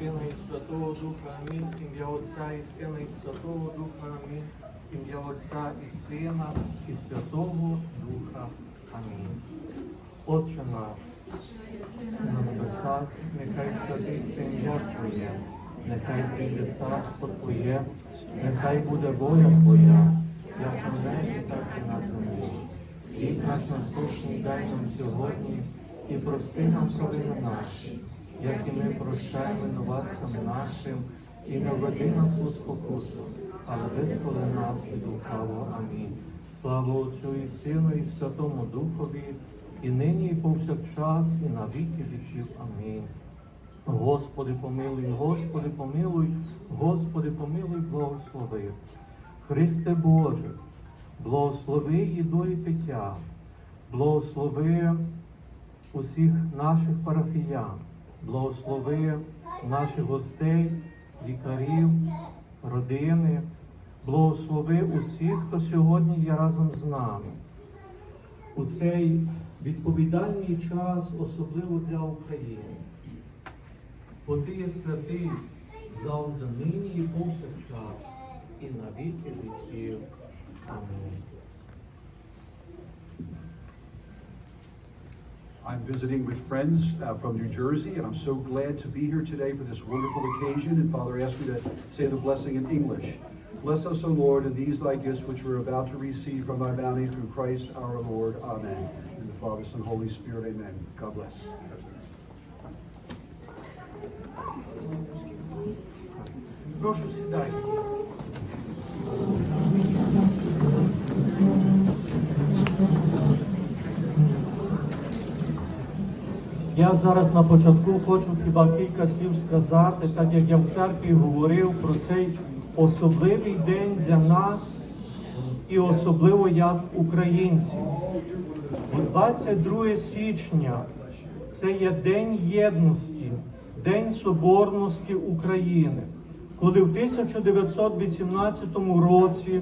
Сина і Святого Духа. Амінь. Ім'я Отця і Сина і Святого Духа. Амінь. Ім'я Отця і Сина і Святого Духа. Амінь. Отче наш, на небесах, нехай святиться ім'я Твоє, нехай прийде царство Твоє, нехай буде воля Твоя, як на небі, так і на землі. Хліб наш насущний дай нам сьогодні і прости нам провини наші, як і ми прощаємо винуватцям нашим, і не введи нас у спокусу, але визволи нас від лукавого. Амінь. Слава Отцю і Сину, і Святому Духові, і нині, і повсякчас, і на віки віків. Амінь. Господи, помилуй, Господи, помилуй, Господи, помилуй, благослови. Христе Боже, благослови їду і пиття, благослови усіх наших парафіян, благослови наших гостей, лікарів, родини, благослови усіх, хто сьогодні є разом з нами. У цей відповідальний час, особливо для України. Бо ти є святий завжди нині і повсякчас, і на віки віків. Амінь. I'm visiting with friends uh, from New Jersey, and I'm so glad to be here today for this wonderful occasion. And Father, asked me to say the blessing in English. Bless us, O Lord, in these thy gifts which we're about to receive from thy bounty through Christ our Lord. Amen. In the Father, Son, Holy Spirit, amen. God bless. Thank you. Я зараз на початку хочу хіба кілька слів сказати, так як я в церкві говорив про цей особливий день для нас і особливо як українців. Бо 22 січня це є День єдності, День Соборності України, коли в 1918 році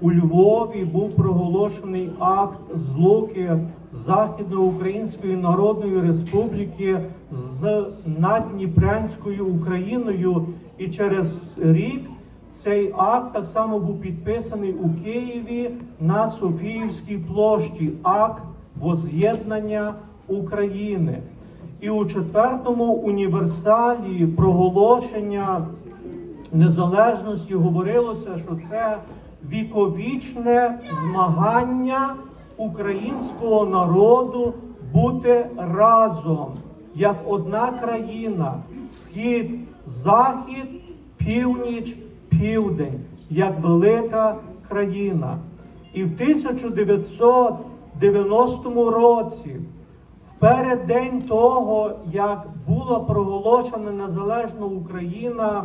у Львові був проголошений акт злуки Західноукраїнської Народної Республіки з Надніпрянською Україною, і через рік цей акт так само був підписаний у Києві на Софіївській площі. Акт воз'єднання України. І у четвертому універсалі проголошення незалежності говорилося, що це віковічне змагання українського народу бути разом як одна країна, схід, захід, північ, південь, як велика країна. І в 1990 році, в переддень того, як була проголошена незалежна Україна,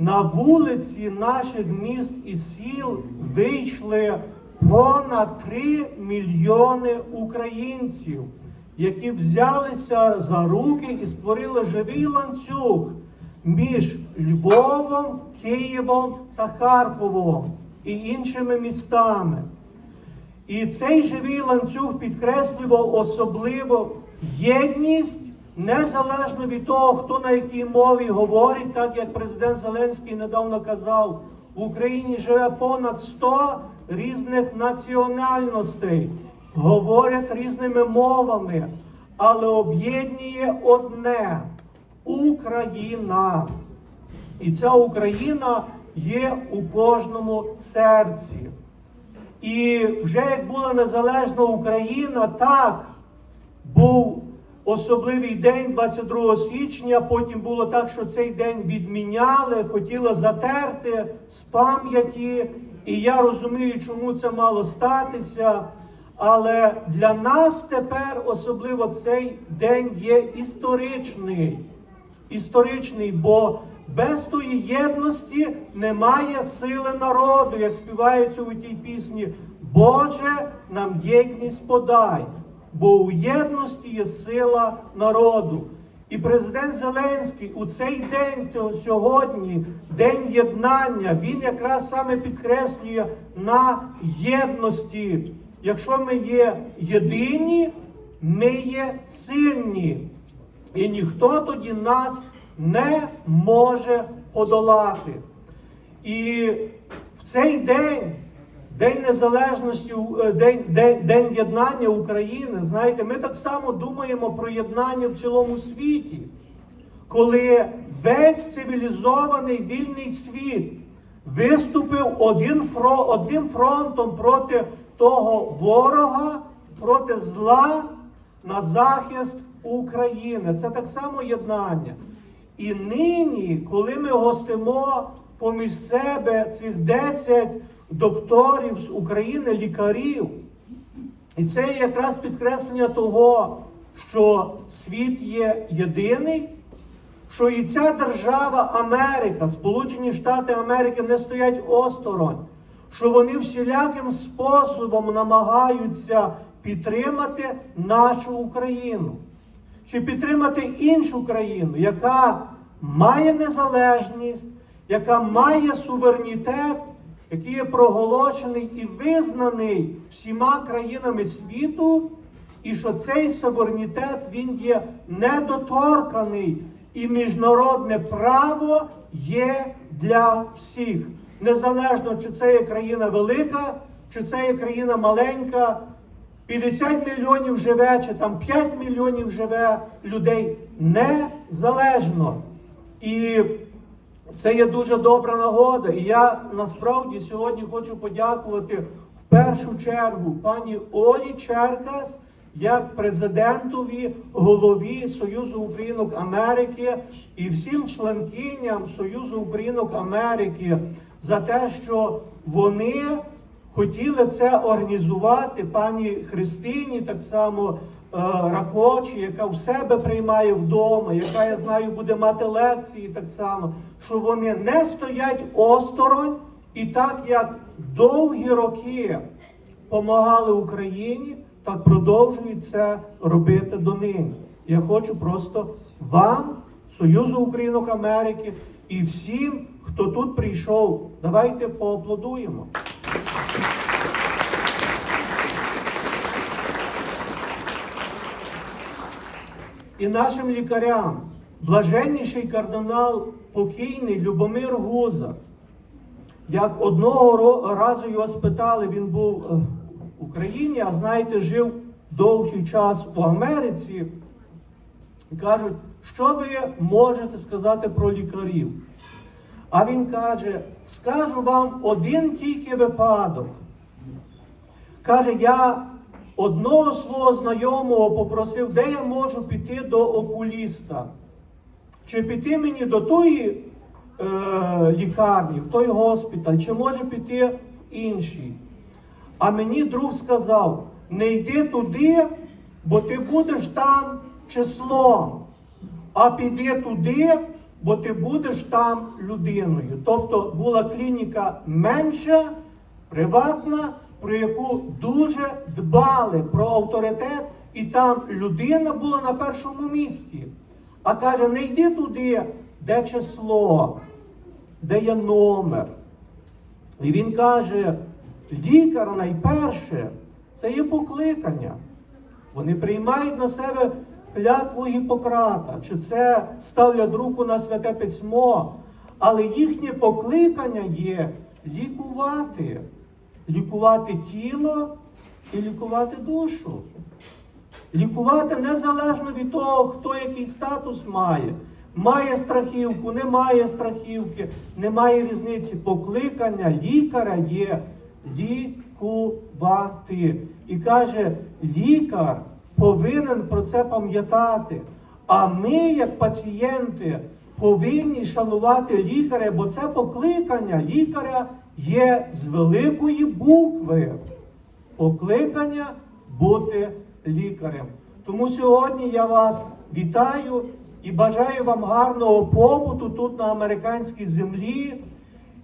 на вулиці наших міст і сіл вийшли понад 3 мільйони українців, які взялися за руки і створили живий ланцюг між Львовом, Києвом та Харковом і іншими містами. І цей живий ланцюг підкреслював особливо єдність, незалежно від того, хто на якій мові говорить, так як президент Зеленський недавно казав, в Україні живе понад 100 різних національностей, говорять різними мовами, але об'єднує одне Україна. І ця Україна є у кожному серці. І вже як була незалежна Україна, так був особливий день 22 січня. Потім було так, що цей день відміняли, хотіли затерти з пам'яті. І я розумію, чому це мало статися. Але для нас тепер особливо цей день є історичний. Історичний, бо без тої єдності немає сили народу, як співається у тій пісні. Боже, нам єдність подай, бо у єдності є сила народу. І президент Зеленський у цей день сьогодні, день єднання, він якраз саме підкреслює на єдності. Якщо ми є єдині, ми є сильні. І ніхто тоді нас не може подолати. І в цей день, День Незалежності, е, День, День, День єднання України, знаєте, ми так само думаємо про єднання в цілому світі, коли весь цивілізований вільний світ виступив один фро, одним фронтом проти того ворога, проти зла на захист України. Це так само єднання. І нині, коли ми гостимо поміж себе цих 10 докторів з України, лікарів, і це є якраз підкреслення того, що світ є єдиний, що і ця держава Америка, Сполучені Штати Америки не стоять осторонь, що вони всіляким способом намагаються підтримати нашу Україну, чи підтримати іншу країну, яка має незалежність, яка має суверенітет, який є проголошений і визнаний всіма країнами світу, і що цей суверенітет він є недоторканий, і міжнародне право є для всіх. Незалежно, чи це є країна велика, чи це є країна маленька, 50 мільйонів живе, чи там 5 мільйонів живе людей незалежно. І це є дуже добра нагода. І я насправді сьогодні хочу подякувати в першу чергу пані Олі Черкас як президентові, голові Союзу Українок Америки і всім членкиням Союзу Українок Америки за те, що вони хотіли це організувати пані Христині, так само Ракочі, яка в себе приймає вдома, яка я знаю буде мати лекції так само, що вони не стоять осторонь, і так як довгі роки помагали Україні, так продовжують це робити донині. Я хочу просто вам, Союзу Українок Америки і всім, хто тут прийшов, давайте поаплодуємо. І нашим лікарям. Блаженніший кардинал покійний Любомир Гуза. Як одного разу його спитали, він був е, в Україні, а знаєте, жив довгий час у Америці. І кажуть, що ви можете сказати про лікарів? А він каже: скажу вам один тільки випадок. Каже, я одного свого знайомого попросив, де я можу піти до окуліста. Чи піти мені до тої е, лікарні, в той госпіталь, чи може піти в інший. А мені друг сказав: не йди туди, бо ти будеш там числом, а піди туди, бо ти будеш там людиною. Тобто була клініка менша, приватна, про яку дуже дбали про авторитет, і там людина була на першому місці. А каже, не йди туди, де число, де є номер. І він каже, лікар найперше це є покликання. Вони приймають на себе клятву Гіппократа, чи це ставлять руку на святе письмо, але їхнє покликання є лікувати, лікувати тіло і лікувати душу. Лікувати незалежно від того, хто який статус має. Має страхівку, не має страхівки, немає різниці. Покликання лікаря є лікувати. І каже, лікар повинен про це пам'ятати. А ми, як пацієнти, повинні шанувати лікаря, бо це покликання лікаря є з великої букви. Покликання бути лікарем. Тому сьогодні я вас вітаю і бажаю вам гарного побуту тут на американській землі,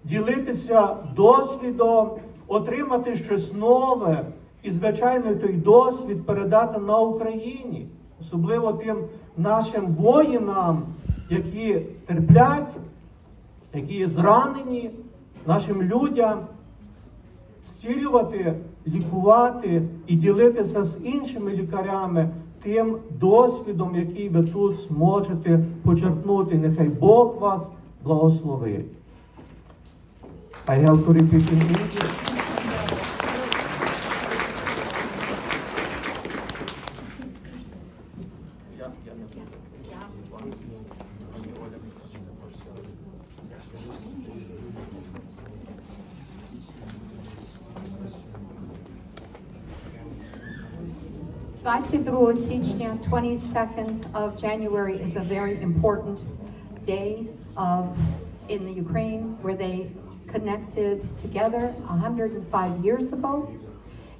ділитися досвідом, отримати щось нове і, звичайно, той досвід передати на Україні, особливо тим нашим воїнам, які терплять, які зранені, нашим людям зцілювати, лікувати і ділитися з іншими лікарями тим досвідом, який ви тут зможете почерпнути. Нехай Бог вас благословить. I have to 22 січня, 22nd of January is a very important day of, in the Ukraine where they connected together 105 years ago.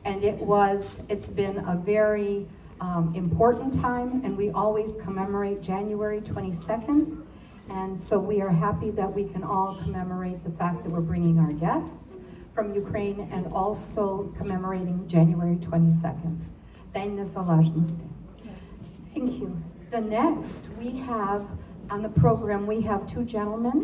And it was, it's been a very um, important time and we always commemorate January 22nd. And so we are happy that we can all commemorate the fact that we're bringing our guests from Ukraine and also commemorating January 22nd. День Незалежності. Thank you. The next, we have, on the program, we have two gentlemen